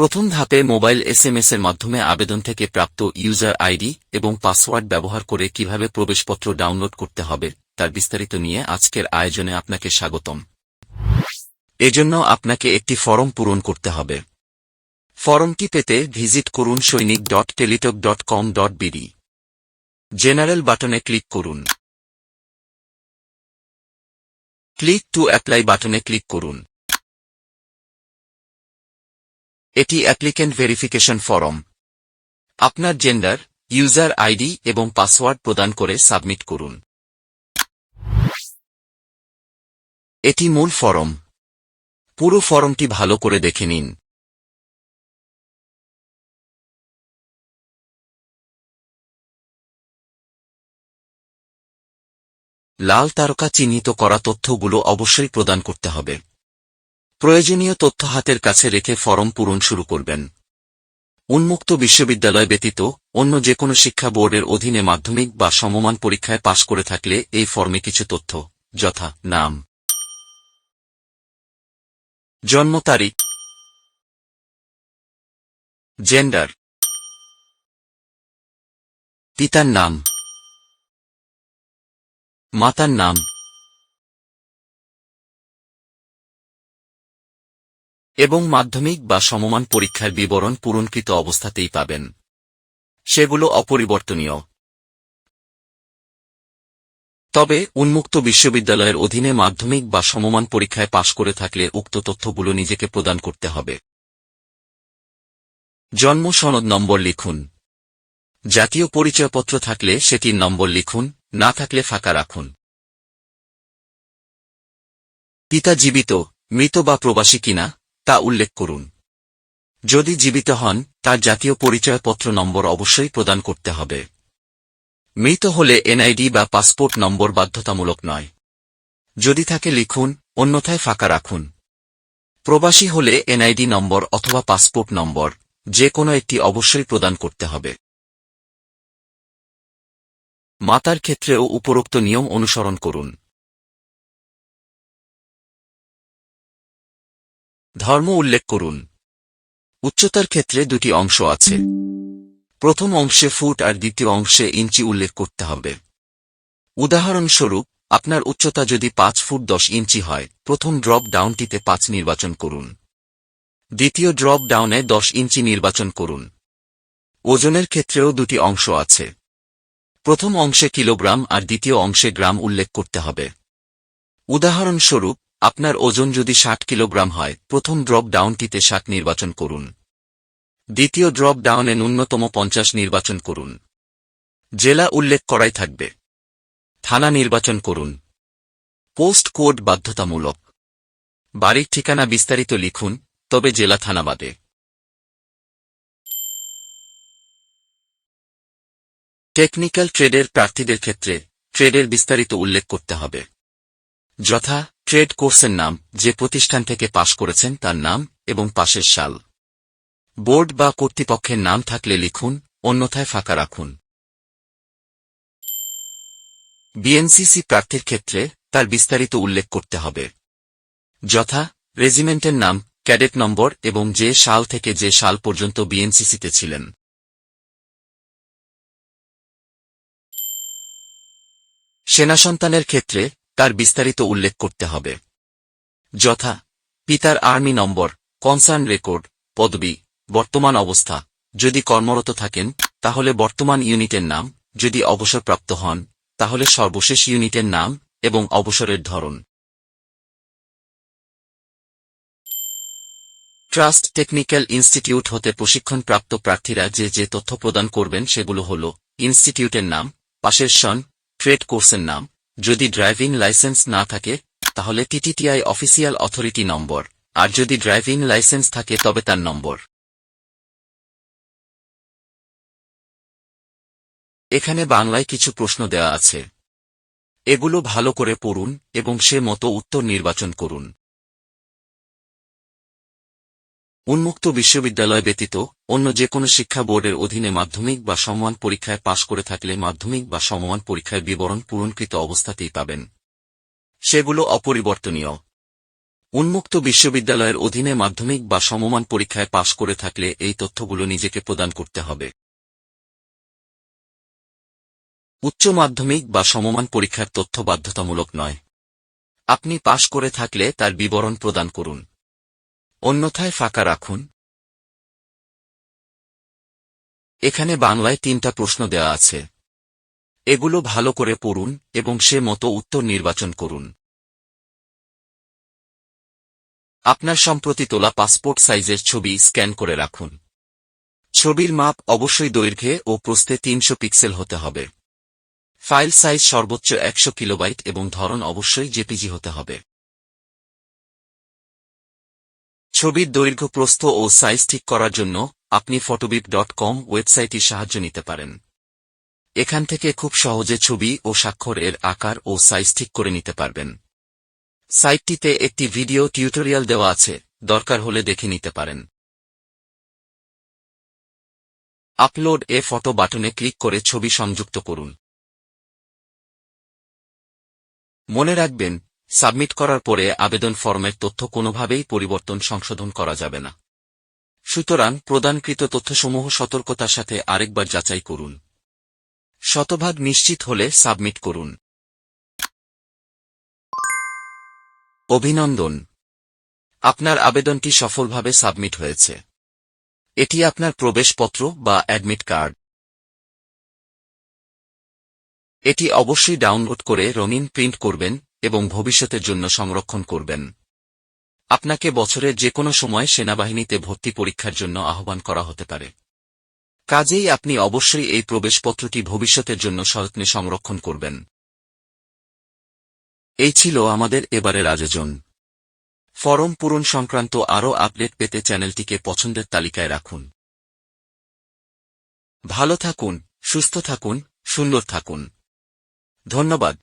প্রথম ধাপে mobile SMS এর মাধ্যমে আবেদন থেকে প্রাপ্ত ইউজার আইডি এবং পাসওয়ার্ড ব্যবহার করে কীভাবে প্রবেশপত্র ডাউনলোড করতে হবে, তার বিস্তারিত নিয়ে আজকের আয়োজনে আপনাকে স্বাগতম। এজন্য আপনাকে একটি ফরম পূরণ করতে হবে। ফরমটি পেতে ভিজিট করুন সৈনিক dot Teletalk dot com dot BD. General বাটনে ক্লিক করুন। ক্লিক টু অ্যাপ্লাই বাটনে ক্লিক করুন। এটি অ্যাপ্লিক্যান্ট ভেরিফিকেশন ফরম। আপনার জেন্ডার, ইউজার আইডি এবং পাসওয়ার্ড প্রদান করে সাবমিট করুন। এটি মূল ফরম। পুরো ফরমটি ভালো করে দেখে নিন। লাল তারকা চিহ্নিত করা তথ্যগুলো অবশ্যই প্রদান করতে হবে। প্রয়োজনীয় তথ্য হাতের কাছে রেখে ফরম পূরণ শুরু করবেন। উন্মুক্ত বিশ্ববিদ্যালয় ব্যতীত অন্য যে কোনো শিক্ষা বোর্ডের অধীনে মাধ্যমিক বা সমমান পরীক্ষায় পাশ করে থাকলে এই ফর্মে কিছু তথ্য, যথা, নাম। জন্ম তারিখ। জেন্ডার। পিতার নাম। মাতার নাম। এবং মাধ্যমিক বা সমমান পরীক্ষার বিবরণ পূরণকৃত অবস্থাতেই পাবেন। সেগুলো অপরিবর্তনীয়। তবে, উন্মুক্ত বিশ্ববিদ্যালয়ের অধীনে মাধ্যমিক বা সমমান পরীক্ষায় পাশ করে থাকলে উক্ত তথ্যগুলো নিজেকে প্রদান করতে হবে। জন্ম সনদ নম্বর লিখুন। জাতীয় পরিচয়পত্র থাকলে সেটির নম্বর লিখুন, না থাকলে ফাঁকা রাখুন। পিতা জীবিত, মৃত বা প্রবাসী কিনা? তা উল্লেখ করুন। যদি জীবিত হন, তার জাতীয় পরিচয়পত্র নম্বর অবশ্যই প্রদান করতে হবে। মৃত হলে এনআইডি বা পাসপোর্ট নম্বর বাধ্যতামূলক নয়। যদি থাকে লিখুন, অন্যথায় ফাঁকা রাখুন। প্রবাসী হলে এনআইডি নম্বর অথবা পাসপোর্ট নম্বর যে কোনো একটি অবশ্যই প্রদান করতে হবে। মাতার ক্ষেত্রেও উপরোক্ত নিয়ম অনুসরণ করুন। ধর্ম উল্লেখ করুন। উচ্চতার ক্ষেত্রে দুটি অংশ আছে। প্রথম অংশে ফুট আর দ্বিতীয় অংশে ইঞ্চি উল্লেখ করতে হবে। উদাহরণস্বরূপ, আপনার উচ্চতা যদি পাঁচ ফুট দশ ইঞ্চি হয়, প্রথম ড্রপ ডাউনটিতে পাঁচ নির্বাচন করুন। দ্বিতীয় ড্রপ ডাউনে দশ ইঞ্চি নির্বাচন করুন। ওজনের ক্ষেত্রেও দুটি অংশ আছে। প্রথম অংশে কিলোগ্রাম আর দ্বিতীয় অংশে গ্রাম উল্লেখ করতে হবে। উদাহরণস্বরূপ আপনার ওজন যদি ষাট কিলোগ্রাম হয়, প্রথম ড্রপ ডাউনটিতে ষাট নির্বাচন করুন। দ্বিতীয় ড্রপ ডাউনে ন্যূনতম পঞ্চাশ নির্বাচন করুন। জেলা উল্লেখ করাই থাকবে। থানা নির্বাচন করুন। পোস্ট কোড বাধ্যতামূলক। বাড়ির ঠিকানা বিস্তারিত লিখুন, তবে জেলা থানা বাদে। টেকনিক্যাল ট্রেডের প্রার্থীদের ক্ষেত্রে, ট্রেডের বিস্তারিত উল্লেখ করতে হবে। যথা ট্রেড কোর্সের নাম যে প্রতিষ্ঠান থেকে পাশ করেছেন তার নাম এবং পাশের সাল। বোর্ড বা কর্তৃপক্ষের নাম থাকলে লিখুন, অন্যথায় ফাঁকা রাখুন। বিএনসিসি প্রার্থীর ক্ষেত্রে তার বিস্তারিত উল্লেখ করতে হবে। যথা, রেজিমেন্টের নাম, ক্যাডেট নম্বর এবং যে সাল থেকে যে সাল পর্যন্ত বিএনসিসিতে ছিলেন। সেনা সন্তানের ক্ষেত্রে তার বিস্তারিত উল্লেখ করতে হবে। যথা, পিতার আর্মি নম্বর, কনসার্ন রেকর্ড, পদবি, বর্তমান অবস্থা। যদি কর্মরত থাকেন, তাহলে বর্তমান ইউনিটের নাম। যদি অবসরপ্রাপ্ত হন, তাহলে সর্বশেষ ইউনিটের নাম এবং অবসরের ধরন। ট্রাস্ট টেকনিক্যাল ইনস্টিটিউট হতে প্রশিক্ষণপ্রাপ্ত প্রার্থীরা যে যে তথ্য প্রদান করবেন সেগুলো হল, ইনস্টিটিউটের নাম, পাশের সন, ট্রেড কোর্সের নাম যদি ড্রাইভিং লাইসেন্স না থাকে, তাহলে টিটিটিআই অফিসিয়াল অথরিটি নম্বর। আর যদি ড্রাইভিং লাইসেন্স থাকে, তবে তার নম্বর। এখানে বাংলায় কিছু প্রশ্ন দেওয়া আছে। এগুলো ভালো করে পড়ুন এবং সে মতো উত্তর নির্বাচন করুন। উন্মুক্ত বিশ্ববিদ্যালয় ব্যতীত অন্য যে কোনো শিক্ষা বোর্ডের অধীনে মাধ্যমিক বা সমমান পরীক্ষায় পাশ করে থাকলে মাধ্যমিক বা সমমান পরীক্ষায় বিবরণ পূরণকৃত অবস্থাতেই পাবেন। সেগুলো অপরিবর্তনীয়। উন্মুক্ত বিশ্ববিদ্যালয়ের অধীনে মাধ্যমিক বা সমমান পরীক্ষায় পাশ করে থাকলে এই তথ্যগুলো নিজেকে প্রদান করতে হবে। উচ্চ মাধ্যমিক বা সমমান পরীক্ষার তথ্য বাধ্যতামূলক নয়। আপনি পাশ করে থাকলে তার বিবরণ প্রদান করুন। অন্যথায় ফাঁকা রাখুন। এখানে বাংলায় তিনটা প্রশ্ন দেওয়া আছে। এগুলো ভালো করে পড়ুন এবং সে মতো উত্তর নির্বাচন করুন। আপনার সম্প্রতি তোলা পাসপোর্ট সাইজের ছবি স্ক্যান করে রাখুন। ছবির মাপ অবশ্যই দৈর্ঘ্যে ও প্রস্থে তিনশো পিক্সেল হতে হবে। ফাইল সাইজ সর্বোচ্চ একশো কিলোবাইট এবং ধরন অবশ্যই জেপিজি হতে হবে। ছবির দৈর্ঘ্য, প্রস্থ ও সাইজ ঠিক করার জন্য আপনি ফটোবিপ ডট কম ওয়েবসাইটটির সাহায্য নিতে পারেন। এখান থেকে খুব সহজে ছবি ও স্বাক্ষর এর আকার ও সাইজ ঠিক করে নিতে পারবেন। সাইটটিতে একটি ভিডিও টিউটোরিয়াল দেওয়া আছে, দরকার হলে দেখে নিতে পারেন। আপলোড এ ফটো বাটনে ক্লিক করে ছবি সংযুক্ত করুন। মনে রাখবেন সাবমিট করার পরে আবেদন ফর্মের তথ্য কোনোভাবেই পরিবর্তন সংশোধন করা যাবে না। সুতরাং প্রদানকৃত তথ্যসমূহ সতর্কতার সাথে আরেকবার যাচাই করুন। শতভাগ নিশ্চিত হলে সাবমিট করুন। অভিনন্দন। আপনার আবেদনটি সফলভাবে সাবমিট হয়েছে। এটি আপনার প্রবেশপত্র বা অ্যাডমিট কার্ড। এটি অবশ্যই ডাউনলোড করে রঙিন প্রিন্ট করবেন এবং ভবিষ্যতের জন্য সংরক্ষণ করবেন। আপনাকে বছরের যে কোনো সময় সেনাবাহিনীতে ভর্তি পরীক্ষার জন্য আহ্বান করা হতে পারে। কাজেই আপনি অবশ্যই এই প্রবেশপত্রটি ভবিষ্যতের জন্য সযত্নে সংরক্ষণ করবেন। এই ছিল আমাদের এবারের আয়োজন। ফরম পূরণ সংক্রান্ত আরও আপডেট পেতে চ্যানেলটিকে পছন্দের তালিকায় রাখুন। ভালো থাকুন, সুস্থ থাকুন, সুন্দর থাকুন। ধন্যবাদ।